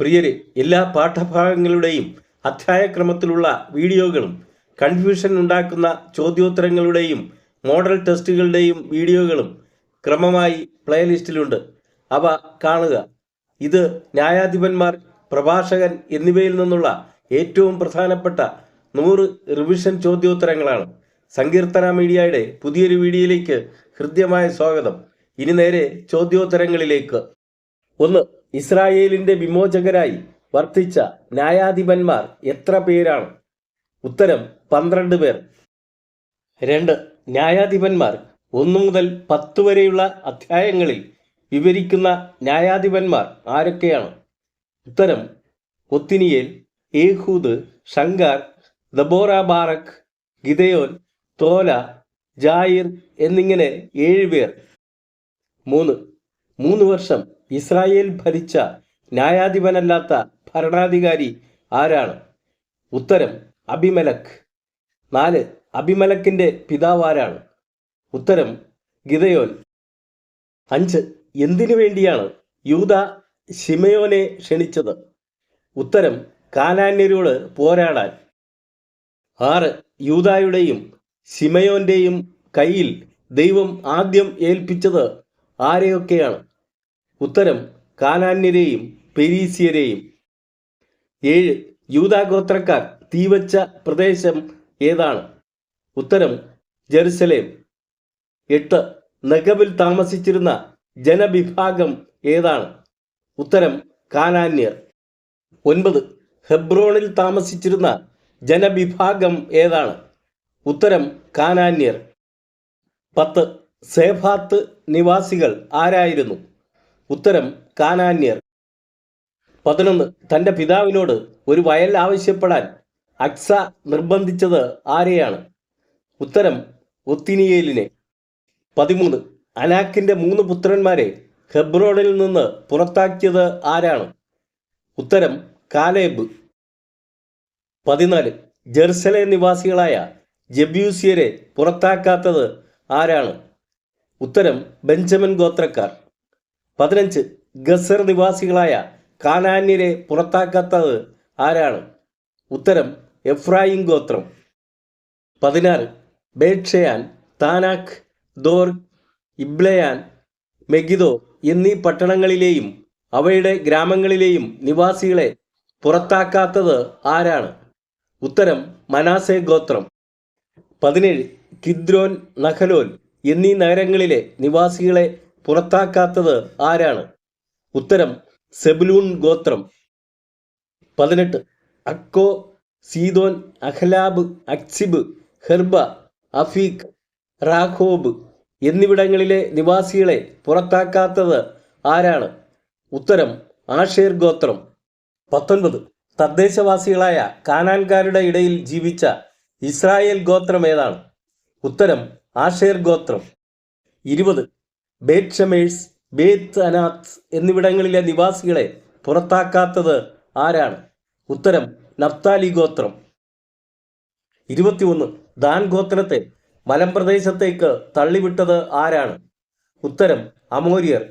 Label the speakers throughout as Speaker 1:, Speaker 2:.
Speaker 1: പ്രിയരെ എല്ലാ പാഠഭാഗങ്ങളുടെയും അധ്യായക്രമത്തിലുള്ള വീഡിയോകളും കൺഫ്യൂഷൻ ഉണ്ടാക്കുന്ന ചോദ്യോത്തരങ്ങളുടെയും മോഡൽ ടെസ്റ്റുകളുടെയും വീഡിയോകളും ക്രമമായി പ്ലേലിസ്റ്റിലുണ്ട് അവ കാണുക. ഇത് ന്യായാധിപന്മാർ പ്രഭാഷകൻ എന്നിവയിൽ നിന്നുള്ള ഏറ്റവും പ്രധാനപ്പെട്ട നൂറ് റിവിഷൻ ചോദ്യോത്തരങ്ങളാണ്. സങ്കീർത്തന മീഡിയയുടെ പുതിയൊരു വീഡിയോയിലേക്ക് ഹൃദ്യമായ സ്വാഗതം. ഇനി നേരെ ചോദ്യോത്തരങ്ങളിലേക്ക്. ഒന്ന് ഇസ്രായേലിന്റെ വിമോചകരായി വർത്തിച്ച ന്യായാധിപന്മാർ എത്ര പേരാണ്? ഉത്തരം പന്ത്രണ്ട് പേർ. രണ്ട് ന്യായാധിപന്മാർ. ഒന്നു മുതൽ പത്ത് വരെയുള്ള അധ്യായങ്ങളിൽ വിവരിക്കുന്ന ന്യായാധിപന്മാർ ആരൊക്കെയാണ്? ഉത്തരം Othniel Ehud Shamgar Deborah Barak Gideon Tola Jair എന്നിങ്ങനെ ഏഴ് പേർ. മൂന്ന് മൂന്ന് വർഷം ഇസ്രായേൽ ഭരിച്ച ന്യായാധിപനല്ലാത്ത ഭരണാധികാരി ആരാണ്? ഉത്തരം അബിമലക്. നാല് അഭിമലക്കിന്റെ പിതാവ് ആരാണ്? ഉത്തരം ഗിതയോൻ അഞ്ച് എന്തിനു വേണ്ടിയാണ് യൂത ഷിമയോനെ ക്ഷണിച്ചത്? ഉത്തരം കാനാന്യരോട് പോരാടാൻ. ആറ് യൂതായുടെയും ശിമയോന്റെയും കയ്യിൽ ദൈവം ആദ്യം ഏൽപ്പിച്ചത് ആരെയൊക്കെയാണ്? ഉത്തരം കാനാന്യരെയും പെരീസിയരെയും. ഏഴ് യൂതാഗോത്രക്കാർ തീവച്ച പ്രദേശം ഏതാണ്? ഉത്തരം ജെറുസലേം. എട്ട് നഗബിൽ താമസിച്ചിരുന്ന ജനവിഭാഗം ഏതാണ്? ഉത്തരം കാനാന്യർ ഒൻപത് ഹെബ്രോണിൽ താമസിച്ചിരുന്ന ജനവിഭാഗം ഏതാണ്? ഉത്തരം കാനാന്യർ. പത്ത് സേഫാത്ത് നിവാസികൾ ആരായിരുന്നു? ഉത്തരം കാനാന്യർ. പതിനൊന്ന് തന്റെ പിതാവിനോട് ഒരു വയൽ ആവശ്യപ്പെടാൻ അക്സ നിർബന്ധിച്ചത് ആരെയാണ്? ഉത്തരം ഒത്തിനിയേലിനെ. പതിമൂന്ന് അനാക്കിന്റെ മൂന്ന് പുത്രന്മാരെ ഹെബ്രോഡിൽ നിന്ന് പുറത്താക്കിയത് ആരാണ്? ഉത്തരം കാലേബ്. പതിനാല് ജെറുസലേം നിവാസികളായ ജബ്യൂസിയരെ പുറത്താക്കാത്തത് ആരാണ്? ഉത്തരം ബെഞ്ചമിൻ ഗോത്രക്കാർ. പതിനഞ്ച് ഗസർ നിവാസികളായ കാനാന്യരെ പുറത്താക്കാത്തത് ആരാണ്? ഉത്തരം എഫ്രായിം ഗോത്രം. പതിനാറ് ബേക്ഷയാൻ താനാഖ് ദോർ ഇബ്ലയാൻ മെഗിദോ എന്നീ പട്ടണങ്ങളിലെയും അവയുടെ ഗ്രാമങ്ങളിലെയും നിവാസികളെ പുറത്താക്കാത്തത് ആരാണ്? ഉത്തരം മനാസെ ഗോത്രം. പതിനേഴ് കിദ്രോൻ നഖലോൻ എന്നീ നഗരങ്ങളിലെ നിവാസികളെ പുറത്താക്കാത്തത് ആരാണ്? ഉത്തരം സെബുലൂൺ ഗോത്രം. പതിനെട്ട് അക്കോ സീതോൻ അഹ്ലാബ് അക്സിബ് ഹെർബ അഫീഖ് റാഖോബ് എന്നിവിടങ്ങളിലെ നിവാസികളെ പുറത്താക്കാത്തത് ആരാണ്? ഉത്തരം ആഷേർ ഗോത്രം. പത്തൊൻപത് തദ്ദേശവാസികളായ കാനാൻകാരുടെ ഇടയിൽ ജീവിച്ച ഇസ്രായേൽ ഗോത്രം ഏതാണ്? ഉത്തരം ആഷേർ ഗോത്രം. ഇരുപത് ബേത് ഷമേഴ്സ് ബേത്ത് അനാത്ത് എന്നിവിടങ്ങളിലെ നിവാസികളെ പുറത്താക്കാത്തത് ആരാണ്? ഉത്തരം നഫ്താലി ഗോത്രം. ഇരുപത്തിയൊന്ന് ദാൻ ഗോത്രത്തെ മലമ്പ്രദേശത്തേക്ക് തള്ളിവിട്ടത് ആരാണ്? ഉത്തരം അമോരിയർ.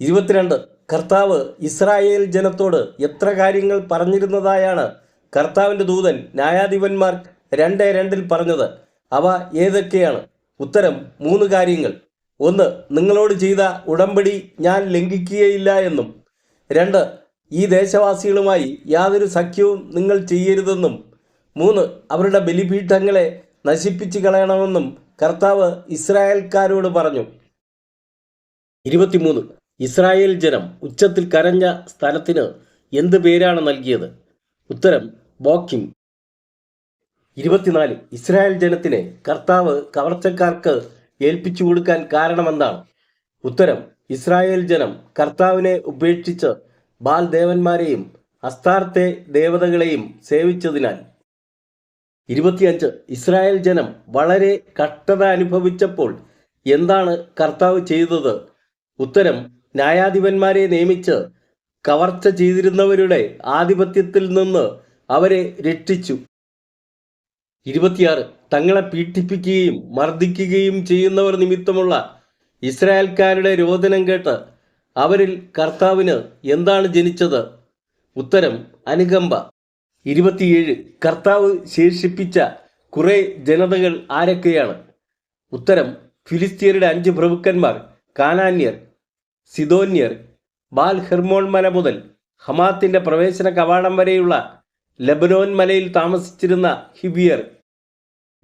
Speaker 1: ഇരുപത്തിരണ്ട് കർത്താവ് ഇസ്രായേൽ ജനത്തോട് എത്ര കാര്യങ്ങൾ പറഞ്ഞിരുന്നതായാണ് കർത്താവിന്റെ ദൂതൻ ന്യായാധിപന്മാർ രണ്ട് രണ്ടിൽ പറഞ്ഞത്. അവ ഏതൊക്കെയാണ്? ഉത്തരം മൂന്ന് കാര്യങ്ങൾ. ഒന്ന് നിങ്ങളോട് ചെയ്ത ഉടമ്പടി ഞാൻ ലംഘിക്കുകയില്ല എന്നും. രണ്ട് ഈ ദേശവാസികളുമായി യാതൊരു സഖ്യവും നിങ്ങൾ ചെയ്യരുതെന്നും. മൂന്ന് അവരുടെ ബലിപീഠങ്ങളെ നശിപ്പിച്ചു കളയണമെന്നും കർത്താവ് ഇസ്രായേൽക്കാരോട് പറഞ്ഞു. ഇരുപത്തിമൂന്ന് ഇസ്രായേൽ ജനം ഉച്ചത്തിൽ കരഞ്ഞ സ്ഥലത്തിന് എന്ത് പേരാണ് നൽകിയത്? ഉത്തരം ബോക്കിം. ഇരുപത്തിനാല് ഇസ്രായേൽ ജനത്തിനെ കർത്താവ് കവർച്ചക്കാർക്ക് ഏൽപ്പിച്ചു കൊടുക്കാൻ കാരണമെന്താണ്? ഉത്തരം ഇസ്രായേൽ ജനം കർത്താവിനെ ഉപേക്ഷിച്ച് ബാൽ ദേവന്മാരെയും അസ്താർത്തെ ദേവതകളെയും സേവിച്ചതിനാൽ. ഇരുപത്തിയഞ്ച് ഇസ്രായേൽ ജനം വളരെ കഷ്ടത അനുഭവിച്ചപ്പോൾ എന്താണ് കർത്താവ് ചെയ്തത്? ഉത്തരം ന്യായാധിപന്മാരെ നിയമിച്ച് കവർച്ച ചെയ്തിരുന്നവരുടെ ആധിപത്യത്തിൽ നിന്ന് അവരെ രക്ഷിച്ചു. ഇരുപത്തിയാറ്. തങ്ങളെ പീഡിപ്പിക്കുകയും മർദ്ദിക്കുകയും ചെയ്യുന്നവർ നിമിത്തമുള്ള ഇസ്രായേൽക്കാരുടെ രോദനം കേട്ട് അവരിൽ കർത്താവിന് എന്താണ് ജനിച്ചത്? ഉത്തരം അനുകമ്പ. ഇരുപത്തിയേഴ്. കർത്താവ് ശേഷിപ്പിച്ച കുറെ ജനതകൾ ആരൊക്കെയാണ്? ഉത്തരം ഫിലിസ്തീനയുടെ അഞ്ച് പ്രഭുക്കന്മാർ കാനാന്യർ സിദോന്യർ ബാൽ ഹെർമോൺ മല മുതൽ ഹമാത്തിന്റെ പ്രവേശന കവാടം വരെയുള്ള ലബനോൻ മലയിൽ താമസിച്ചിരുന്ന ഹിബിയർ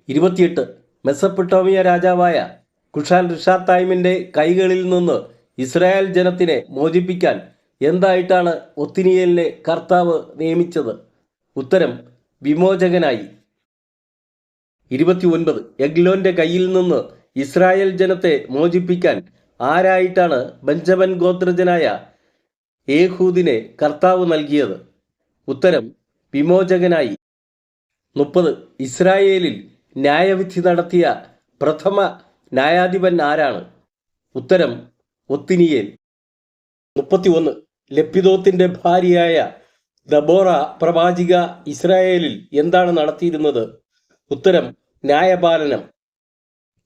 Speaker 1: ഇരുപത്തിയെട്ട് മെസ്സപ്പൊട്ടോമിയ രാജാവായ കുഷാൻ ഋഷാത്തായ്മിന്റെ കൈകളിൽ നിന്ന് ഇസ്രായേൽ ജനത്തിനെ മോചിപ്പിക്കാൻ എന്തായിട്ടാണ് ഒത്തിനിയലിനെ കർത്താവ് നിയമിച്ചത്? ഉത്തരം വിമോചകനായി. ഇരുപത്തി ഒൻപത് എഗ്ലോന്റെ കയ്യിൽ നിന്ന് ഇസ്രായേൽ ജനത്തെ മോചിപ്പിക്കാൻ ആരായിട്ടാണ് ബഞ്ചമൻ ഗോത്രജനായ ഏഹൂദിനെ കർത്താവ് നൽകിയത്? ഉത്തരം വിമോചകനായി. മുപ്പത് ഇസ്രായേലിൽ ന്യായവിധി നടത്തിയ പ്രഥമ ന്യായാധിപൻ ആരാണ്? ഉത്തരം ഒത്തിനിയേൽ മുപ്പത്തി ഒന്ന് ലപ്പിദോത്തിന്റെ ഭാര്യയായ ദബോറ പ്രവാചിക ഇസ്രായേലിൽ എന്താണ് നടത്തിയിരുന്നത്? ഉത്തരം ന്യായപാലനം.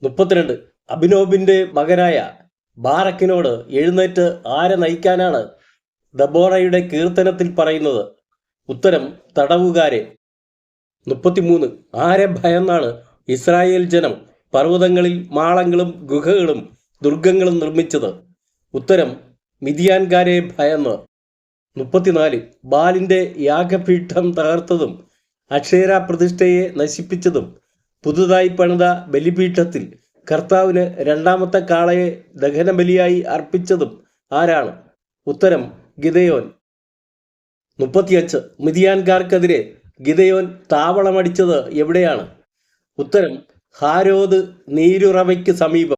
Speaker 1: മുപ്പത്തിരണ്ട്. അഭിനോബിന്റെ മകനായ ബാറക്കിനോട് എഴുന്നേറ്റ് ആരെ നയിക്കാനാണ് ദബോറയുടെ കീർത്തനത്തിൽ പറയുന്നത്? ഉത്തരം തടവുകാരെ. മുപ്പത്തിമൂന്ന്. ആരെ ഭയന്നാണ് ഇസ്രായേൽ ജനം പർവതങ്ങളിൽ മാളങ്ങളും ഗുഹകളും ദുർഗങ്ങളും നിർമ്മിച്ചത്? ഉത്തരം മിതിയാൻകാരെ ഭയന്ന്. മുപ്പത്തിനാല്. ബാലിന്റെ യാഗപീഠം തകർത്തതും അക്ഷേര പ്രതിഷ്ഠയെ നശിപ്പിച്ചതും പുതുതായി പണിത ബലിപീഠത്തിൽ കർത്താവിന് രണ്ടാമത്തെ കാളയെ ദഹനബലിയായി അർപ്പിച്ചതും ആരാണ്? ഉത്തരം ഗിതയോൻ മുപ്പത്തിയഞ്ച്. മിതിയാൻകാർക്കെതിരെ ഗിതയോൻ താവളമടിച്ചത് എവിടെയാണ്? ഉത്തരം ഹാരോദ് നീരുറവയ്ക്ക് സമീപം.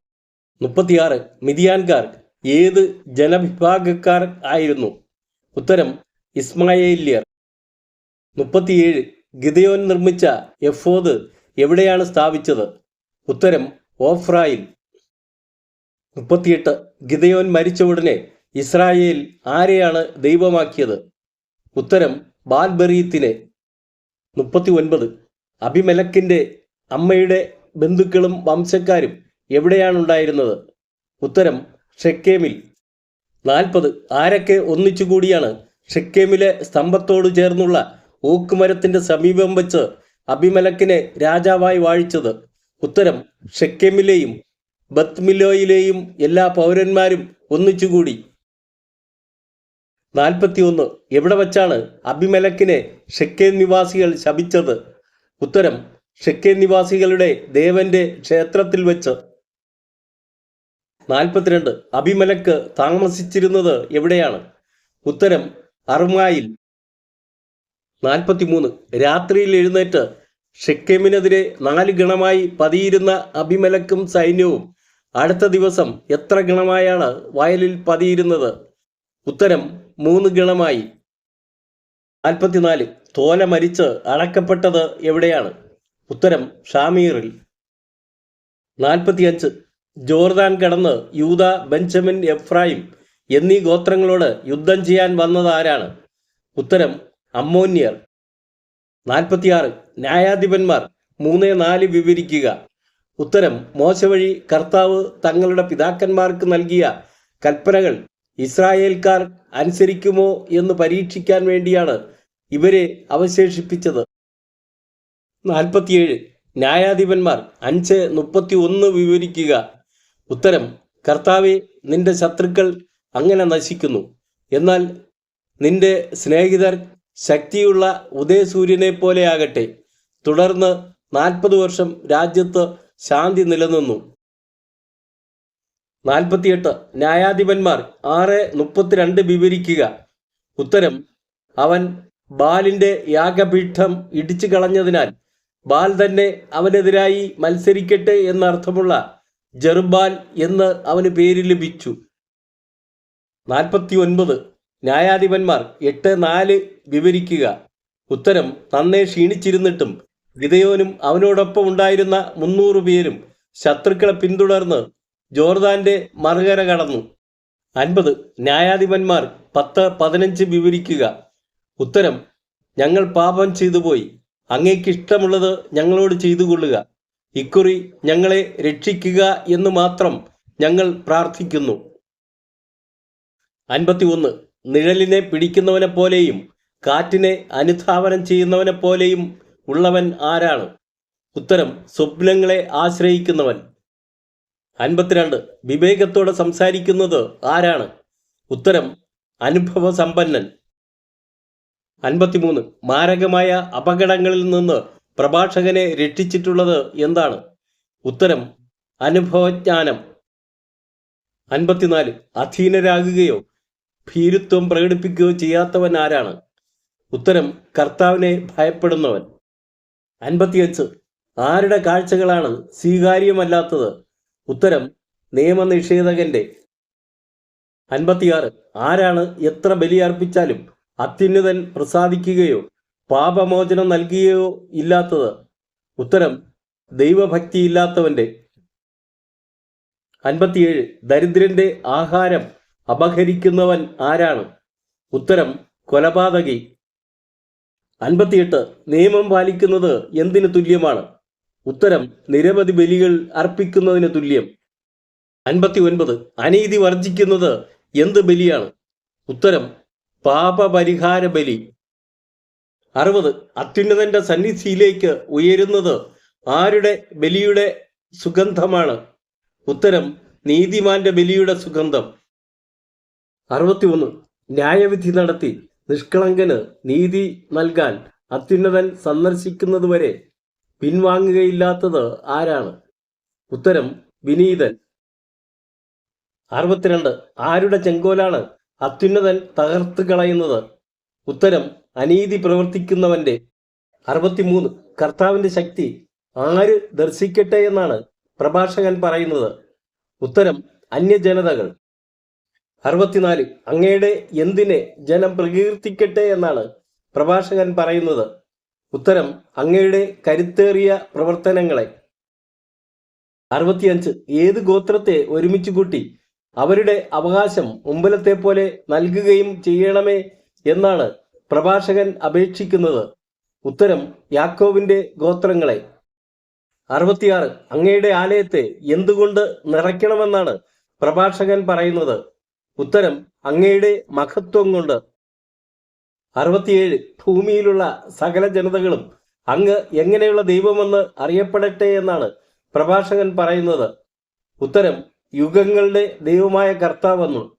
Speaker 1: മുപ്പത്തിയാറ് മിതിയാൻകാർ ഏത് ജനവിഭാഗക്കാർ ആയിരുന്നു? ഉത്തരം ഇസ്മായേല്യർ. മുപ്പത്തിയേഴ് ഗിതയോൻ നിർമ്മിച്ച എഫോദ് എവിടെയാണ് സ്ഥാപിച്ചത്? ഉത്തരം ഓഫ്രായിൽ. മുപ്പത്തിയെട്ട് ഗിതയോൻ മരിച്ച ഉടനെ ഇസ്രായേൽ ആരെയാണ് ദൈവമാക്കിയത്? ഉത്തരം ബാൽബെറീത്തിനെ. മുപ്പത്തി ഒൻപത് അഭിമലക്കിന്റെ അമ്മയുടെ ബന്ധുക്കളും വംശക്കാരും എവിടെയാണ് ഉണ്ടായിരുന്നത് ഉത്തരം ഷെക്കേമിൽ. നാൽപ്പത്. ആരൊക്കെ ഒന്നിച്ചുകൂടിയാണ് ഷെക്കേമിലെ സ്തംഭത്തോട് ചേർന്നുള്ള ഓക്കുമരത്തിന്റെ സമീപം വച്ച് അഭിമലക്കിനെ രാജാവായി വാഴിച്ചത്? ഉത്തരം ഷെക്കേമിലെയും ബത്മിലോയിലെയും എല്ലാ പൗരന്മാരും ഒന്നിച്ചുകൂടി. നാൽപ്പത്തിയൊന്ന് എവിടെ വച്ചാണ് അഭിമലക്കിനെ ഷെക്കേൻ നിവാസികൾ ശപിച്ചത്? ഉത്തരം ഷെക്കേൻ നിവാസികളുടെ ദേവന്റെ ക്ഷേത്രത്തിൽ വെച്ച്. നാൽപ്പത്തിരണ്ട് അഭിമലക്ക് താമസിച്ചിരുന്നത് എവിടെയാണ്? ഉത്തരം അറുമായിൽ നാൽപ്പത്തിമൂന്ന് രാത്രിയിൽ എഴുന്നേറ്റ് ഷെക്കേമിനെതിരെ നാല് ഗണമായി പതിയിരുന്ന അഭിമലക്കും സൈന്യവും അടുത്ത ദിവസം എത്ര ഗണമായാണ് വയലിൽ പതിയിരുന്നത്? ഉത്തരം മൂന്ന് ഗണമായി. നാൽപ്പത്തിനാല് തോല മരിച്ച് അടക്കപ്പെട്ടത് എവിടെയാണ്? ഉത്തരം ഷാമീറിൽ. നാൽപ്പത്തിയഞ്ച് ജോർദാൻ കടന്ന് യൂത ബെഞ്ചമിൻ എഫ്രായിം എന്നീ ഗോത്രങ്ങളോട് യുദ്ധം ചെയ്യാൻ വന്നത് ആരാണ്? ഉത്തരം അമ്മോന്യർ. നാൽപ്പത്തിയാറ് ന്യായാധിപന്മാർ. മൂന്ന് നാല് വിവരിക്കുക. ഉത്തരം മോശ വഴി കർത്താവ് തങ്ങളുടെ പിതാക്കന്മാർക്ക് നൽകിയ കൽപ്പനകൾ ഇസ്രായേൽക്കാർ അനുസരിക്കുമോ എന്ന് പരീക്ഷിക്കാൻ വേണ്ടിയാണ് ഇവരെ അവശേഷിപ്പിച്ചത്. നാൽപ്പത്തിയേഴ്. ന്യായാധിപന്മാർ അഞ്ച് മുപ്പത്തി ഒന്ന് വിവരിക്കുക. ഉത്തരം കർത്താവെ നിന്റെ ശത്രുക്കൾ അങ്ങനെ നശിക്കുന്നു. എന്നാൽ നിന്റെ സ്നേഹിതർ ശക്തിയുള്ള ഉദയസൂര്യനെ പോലെയാകട്ടെ തുടർന്ന് നാൽപ്പത് വർഷം രാജ്യത്ത് ശാന്തി നിലനിന്നു. നാൽപ്പത്തിയെട്ട് ന്യായാധിപന്മാർ ആറ് മുപ്പത്തിരണ്ട് വിവരിക്കുക. ഉത്തരം അവൻ ബാലിന്റെ യാഗപീഠം ഇടിച്ചു കളഞ്ഞതിനാൽ ബാൽ തന്നെ അവനെതിരായി മത്സരിക്കട്ടെ എന്നർത്ഥമുള്ള ജെറുബാൽ എന്ന് അവന് പേര് ലഭിച്ചു. നാൽപ്പത്തി ഒൻപത് ന്യായാധിപന്മാർ എട്ട് നാല് വിവരിക്കുക. ഉത്തരം നന്നേ ക്ഷീണിച്ചിരുന്നിട്ടും ഗിതയോനും അവനോടൊപ്പം ഉണ്ടായിരുന്ന മുന്നൂറ് പേരും ശത്രുക്കളെ പിന്തുടർന്ന് ജോർദാന്റെ മറുകര കടന്നു. അൻപത് ന്യായാധിപന്മാർ പത്ത് പതിനഞ്ച് വിവരിക്കുക. ഉത്തരം ഞങ്ങൾ പാപം ചെയ്തു പോയി അങ്ങേക്ക് ഇഷ്ടമുള്ളത് ഞങ്ങളോട് ചെയ്തു കൊള്ളുക ഇക്കുറി ഞങ്ങളെ രക്ഷിക്കുക എന്ന് മാത്രം ഞങ്ങൾ പ്രാർത്ഥിക്കുന്നു. അൻപത്തി ഒന്ന് നിഴലിനെ പിടിക്കുന്നവനെ പോലെയും കാറ്റിനെ അനുധാവനം ചെയ്യുന്നവനെ പോലെയും ഉള്ളവൻ ആരാണ്? ഉത്തരം സ്വപ്നങ്ങളെ ആശ്രയിക്കുന്നവൻ. അൻപത്തിരണ്ട്. വിവേകത്തോടെ സംസാരിക്കുന്നത് ആരാണ്? ഉത്തരം അനുഭവ സമ്പന്നൻ അൻപത്തിമൂന്ന്. മാരകമായ അപകടങ്ങളിൽ നിന്ന് പ്രഭാഷകനെ രക്ഷിച്ചിട്ടുള്ളത് എന്താണ്? ഉത്തരം അനുഭവജ്ഞാനം. അൻപത്തിനാല്. അധീനരാകുകയോ ഭീരുത്വം പ്രകടിപ്പിക്കുകയോ ചെയ്യാത്തവൻ ആരാണ്? ഉത്തരം കർത്താവിനെ ഭയപ്പെടുന്നവൻ. അൻപത്തിയഞ്ച്. ആരുടെ കാഴ്ചകളാണ് സ്വീകാര്യമല്ലാത്തത്? ഉത്തരം നിയമനിഷേധകന്റെ അൻപത്തിയാറ്. ആരാണ് എത്ര ബലിയർപ്പിച്ചാലും അത്യുന്നതൻ പ്രസാദിക്കുകയോ പാപമോചനം നൽകുകയോ ഇല്ലാത്തത്? ഉത്തരം ദൈവഭക്തിയില്ലാത്തവന്റെ അൻപത്തിയേഴ്. ദരിദ്രന്റെ ആഹാരം അപഹരിക്കുന്നവൻ ആരാണ്? ഉത്തരം കൊലപാതകി. അൻപത്തിയെട്ട്. നിയമം പാലിക്കുന്നത് എന്തിനു തുല്യമാണ്? ഉത്തരം നിരവധി ബലികൾ അർപ്പിക്കുന്നതിന് തുല്യം. അൻപത്തി ഒൻപത് അനീതി വർജിക്കുന്നത് എന്ത് ബലിയാണ്? ഉത്തരം പാപപരിഹാര ബലി. അറുപത് അത്യുന്നതന്റെ സന്നിധിയിലേക്ക് ഉയരുന്നത് ആരുടെ ബലിയുടെ സുഗന്ധമാണ്? ഉത്തരം നീതിമാന്റെ ബലിയുടെ സുഗന്ധം. അറുപത്തി ഒന്ന് ന്യായവിധി നടത്തി നിഷ്കളങ്കന് നീതി നൽകാൻ അത്യുന്നതൻ സന്ദർശിക്കുന്നതുവരെ പിൻവാങ്ങുകയില്ലാത്തത് ആരാണ്? ഉത്തരം വിനീതൻ. അറുപത്തിരണ്ട് ആരുടെ ചെങ്കോലാണ് അത്യുന്നതൻ തകർത്ത് കളയുന്നത്? ഉത്തരം അനീതി പ്രവർത്തിക്കുന്നവന്റെ. അറുപത്തിമൂന്ന് കർത്താവിന്റെ ശക്തി ആര് ദർശിക്കട്ടെ എന്നാണ് പ്രഭാഷകൻ പറയുന്നത്. ഉത്തരം അന്യജനതകൾ. അറുപത്തിനാല് അങ്ങയുടെ എന്തിനെ ജനം പ്രകീർത്തിക്കട്ടെ എന്നാണ് പ്രഭാഷകൻ പറയുന്നത്. ഉത്തരം അങ്ങയുടെ കരുത്തേറിയ പ്രവർത്തനങ്ങളെ. അറുപത്തിയഞ്ച്. ഏത് ഗോത്രത്തെ ഒരുമിച്ച് കൂട്ടി അവരുടെ അവകാശം മുമ്പിലത്തെ പോലെ നൽകുകയും ചെയ്യണമേ എന്നാണ് പ്രഭാഷകൻ അപേക്ഷിക്കുന്നത്. ഉത്തരം യാക്കോവിന്റെ ഗോത്രങ്ങളെ. അറുപത്തിയാറ്. അങ്ങയുടെ ആലയത്തെ എന്തുകൊണ്ട് നിറയ്ക്കണമെന്നാണ് പ്രഭാഷകൻ പറയുന്നത്. ഉത്തരം അങ്ങയുടെ മഹത്വം കൊണ്ട് അറുപത്തിയേഴ് ഭൂമിയിലുള്ള സകല ജനതകളും അങ്ങ് എങ്ങനെയുള്ള ദൈവമെന്ന് അറിയപ്പെടട്ടെ എന്നാണ് പ്രഭാഷകൻ പറയുന്നത്. ഉത്തരം യുഗങ്ങളുടെ ദൈവമായ കർത്താവെന്നു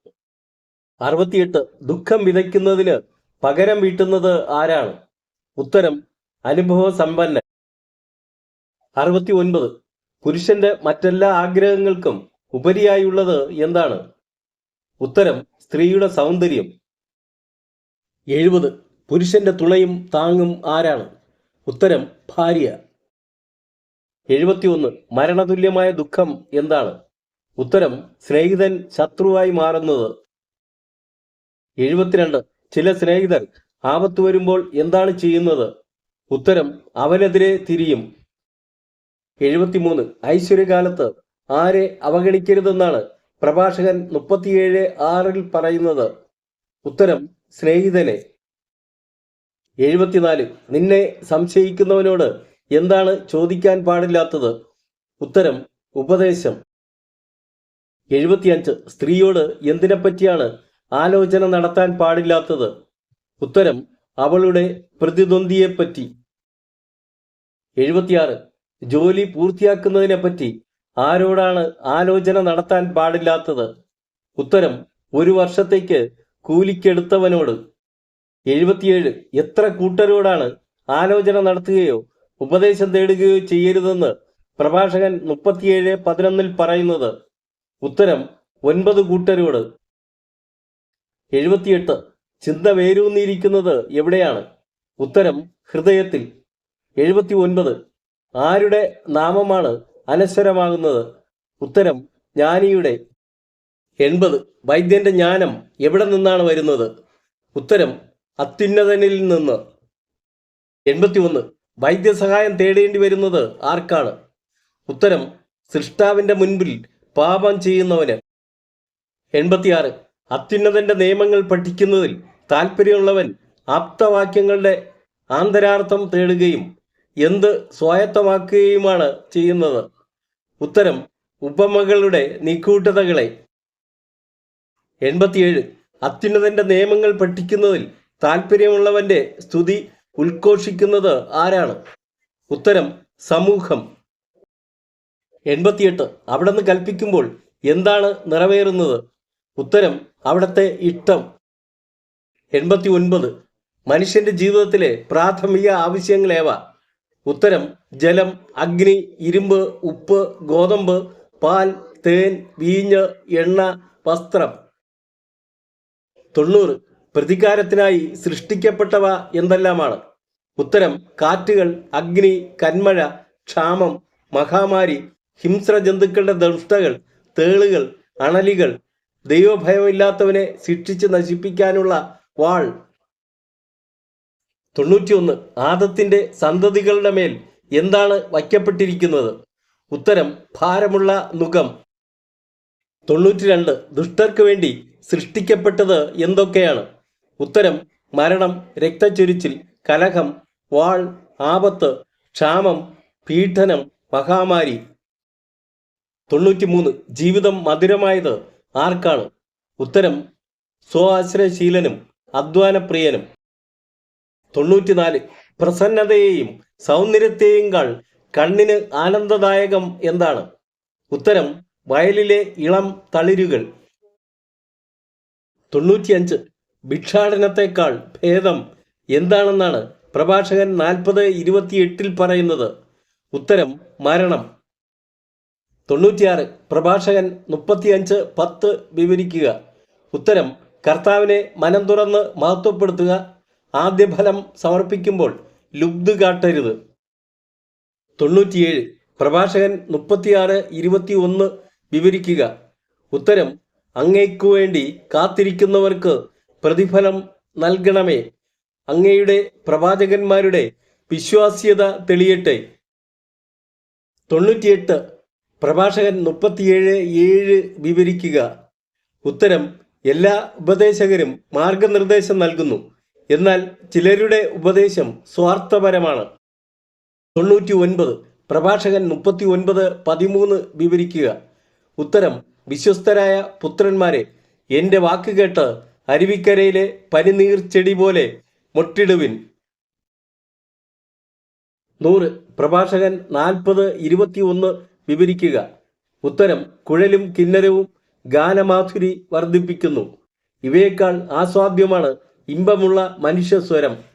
Speaker 1: അറുപത്തിയെട്ട് ദുഃഖം വിതയ്ക്കുന്നതിന് പകരം വീട്ടുന്നത് ആരാണ്? ഉത്തരം അനുഭവ സമ്പന്നൻ അറുപത്തി ഒൻപത് പുരുഷന്റെ മറ്റെല്ലാ ആഗ്രഹങ്ങൾക്കും ഉപരിയായുള്ളത് എന്താണ്? ഉത്തരം സ്ത്രീയുടെ സൗന്ദര്യം. എഴുപത്. പുരുഷന്റെ തുണയും താങ്ങും ആരാണ്? ഉത്തരം ഭാര്യ. എഴുപത്തിയൊന്ന്. മരണതുല്യമായ ദുഃഖം എന്താണ്? ഉത്തരം സ്നേഹിതൻ ശത്രുവായി മാറുന്നത്. എഴുപത്തിരണ്ട്. ചില സ്നേഹിതർ ആപത്ത് വരുമ്പോൾ എന്താണ് ചെയ്യുന്നത്? ഉത്തരം അവനെതിരെ തിരിയും. എഴുപത്തിമൂന്ന്. ഐശ്വര്യകാലത്ത് ആരെ അവഗണിക്കരുതെന്നാണ് പ്രഭാഷകൻ മുപ്പത്തിയേഴ് ആറിൽ പറയുന്നത്. ഉത്തരം സ്നേഹിതനെ. എഴുപത്തിനാല്. നിന്നെ സംശയിക്കുന്നവനോട് എന്താണ് ചോദിക്കാൻ പാടില്ലാത്തത്? ഉത്തരം ഉപദേശം. എഴുപത്തിയഞ്ച്. സ്ത്രീയോട് എന്തിനെപ്പറ്റിയാണ് ആലോചന നടത്താൻ പാടില്ലാത്തത്? ഉത്തരം അവളുടെ പ്രതിദ്വന്ദിയെപ്പറ്റി എഴുപത്തിയാറ്. ജോലി പൂർത്തിയാക്കുന്നതിനെപ്പറ്റി ആരോടാണ് ആലോചന നടത്താൻ പാടില്ലാത്തത്? ഉത്തരം ഒരു വർഷത്തേക്ക് കൂലിക്കെടുത്തവനോട്. എഴുപത്തിയേഴ്. എത്ര കൂട്ടരോടാണ് ആലോചന നടത്തുകയോ ഉപദേശം തേടുകയോ ചെയ്യരുതെന്ന് പ്രഭാഷകൻ മുപ്പത്തിയേഴ് പതിനൊന്നിൽ പറയുന്നത്. ഉത്തരം ഒൻപത് കൂട്ടരോട്. എഴുപത്തിയെട്ട്. ചിന്ത വേരൂന്നിയിരിക്കുന്നത് എവിടെയാണ്? ഉത്തരം ഹൃദയത്തിൽ. എഴുപത്തി ഒൻപത് ആരുടെ നാമമാണ് അനശ്വരമാകുന്നത്? ഉത്തരം ജ്ഞാനിയുടെ. എൺപത്. വൈദ്യന്റെ ജ്ഞാനം എവിടെ നിന്നാണ് വരുന്നത്? ഉത്തരം അത്യുന്നതനിൽ നിന്ന്. എൺപത്തി ഒന്ന് വൈദ്യസഹായം തേടേണ്ടി വരുന്നത് ആർക്കാണ്? ഉത്തരം സൃഷ്ടാവിന്റെ മുൻപിൽ പാപം ചെയ്യുന്നവന്. എൺപത്തിയാറ്. അത്യുന്നതന്റെ നിയമങ്ങൾ പഠിക്കുന്നതിൽ താല്പര്യമുള്ളവൻ ആപ്തവാക്യങ്ങളുടെ ആന്തരാർത്ഥം തേടുകയും എന്ത് സ്വായത്തമാക്കുകയുമാണ് ചെയ്യുന്നത്? ഉത്തരം ഉപമകളുടെ നിഗൂഢതകളെ എൺപത്തിയേഴ്. അത്യുന്നതന്റെ നിയമങ്ങൾ പഠിക്കുന്നതിൽ താല്പര്യമുള്ളവന്റെ സ്തുതി ഉദ്ഘോഷിക്കുന്നത് ആരാണ്? ഉത്തരം സമൂഹം. എൺപത്തിയെട്ട്. അവിടെ നിന്ന് കൽപ്പിക്കുമ്പോൾ എന്താണ് നിറവേറുന്നത്? ഉത്തരം അവിടുത്തെ ഇഷ്ടം. എൺപത്തി ഒൻപത് മനുഷ്യന്റെ ജീവിതത്തിലെ പ്രാഥമിക ആവശ്യങ്ങളേവ? ഉത്തരം ജലം അഗ്നി ഇരുമ്പ് ഉപ്പ് ഗോതമ്പ് പാൽ തേൻ വീഞ്ഞ് എണ്ണ വസ്ത്രം. തൊണ്ണൂറ് പ്രതികാരത്തിനായി സൃഷ്ടിക്കപ്പെട്ടവ എന്തെല്ലാമാണ്? ഉത്തരം കാറ്റുകൾ അഗ്നി കന്മഴ ക്ഷാമം മഹാമാരി ഹിംസ്ര ജന്തുക്കളുടെ ദുഷ്ടകൾ തേളുകൾ അണലികൾ ദൈവഭയമില്ലാത്തവനെ ശിക്ഷിച്ച് നശിപ്പിക്കാനുള്ള വാൾ. തൊണ്ണൂറ്റിയൊന്ന് ആദത്തിന്റെ സന്തതികളുടെ മേൽ എന്താണ് വയ്ക്കപ്പെട്ടിരിക്കുന്നത്? ഉത്തരം ഭാരമുള്ള നുഖം. തൊണ്ണൂറ്റി രണ്ട് ദുഷ്ടർക്ക് വേണ്ടി സൃഷ്ടിക്കപ്പെട്ടത് എന്തൊക്കെയാണ്? ഉത്തരം മരണം രക്തച്ചൊരിച്ചിൽ കലഹം വാൾ ആപത്ത് ക്ഷാമം പീഡനം മഹാമാരി. തൊണ്ണൂറ്റിമൂന്ന്. ജീവിതം മധുരമായത് ആർക്കാണ്? ഉത്തരം സ്വാശ്രയശീലനും അധ്വാനപ്രിയനും. തൊണ്ണൂറ്റിനാല്. പ്രസന്നതയെയും സൗന്ദര്യത്തെയും കാൾ കണ്ണിന് ആനന്ദദായകം എന്താണ്? ഉത്തരം വയലിലെ ഇളം തളിരുകൾ. തൊണ്ണൂറ്റിയഞ്ച്. ഭിക്ഷാടനത്തെക്കാൾ ഭേദം എന്താണെന്നാണ് പ്രഭാഷകൻ നാൽപ്പത് ഇരുപത്തിയെട്ടിൽ പറയുന്നത്. ഉത്തരം മരണം. തൊണ്ണൂറ്റിയാറ്. പ്രഭാഷകൻ മുപ്പത്തിയഞ്ച് പത്ത് വിവരിക്കുക. ഉത്തരം കർത്താവിനെ മനം തുറന്ന് മഹത്വപ്പെടുത്തുക. ആദ്യ ഫലം സമർപ്പിക്കുമ്പോൾ ലുബ്ധ കാട്ടരുത്. തൊണ്ണൂറ്റിയേഴ്. പ്രഭാഷകൻ മുപ്പത്തിയാറ് ഇരുപത്തി ഒന്ന് വിവരിക്കുക. ഉത്തരം അങ്ങയ്ക്കു വേണ്ടി കാത്തിരിക്കുന്നവർക്ക് പ്രതിഫലം നൽകണമേ. അങ്ങയുടെ പ്രവാചകന്മാരുടെ വിശ്വാസ്യത തെളിയട്ടെ. തൊണ്ണൂറ്റിയെട്ട് പ്രഭാഷകൻ മുപ്പത്തിയേഴ് ഏഴ് വിവരിക്കുക. ഉത്തരം എല്ലാ ഉപദേശകരും മാർഗനിർദ്ദേശം നൽകുന്നു. എന്നാൽ ചിലരുടെ ഉപദേശം സ്വാർത്ഥപരമാണ്. തൊണ്ണൂറ്റി ഒൻപത് പ്രഭാഷകൻ മുപ്പത്തി ഒൻപത് പതിമൂന്ന് വിവരിക്കുക. ഉത്തരം വിശ്വസ്തരായ പുത്രന്മാരെ എന്റെ വാക്ക് കേട്ട് അരുവിക്കരയിലെ പനിനീർ ചെടി പോലെ മൊട്ടിടുവിൻ. നൂറ്. പ്രഭാഷകൻ നാൽപ്പത് ഇരുപത്തി ഒന്ന് വിവരിക്കുക. ഉത്തരം കുഴലും കിന്നരവും ഗാനമാധുരി വർദ്ധിപ്പിക്കുന്നു. ഇവയേക്കാൾ ആസ്വാദ്യമാണ് ഇമ്പമുള്ള മനുഷ്യസ്വരം.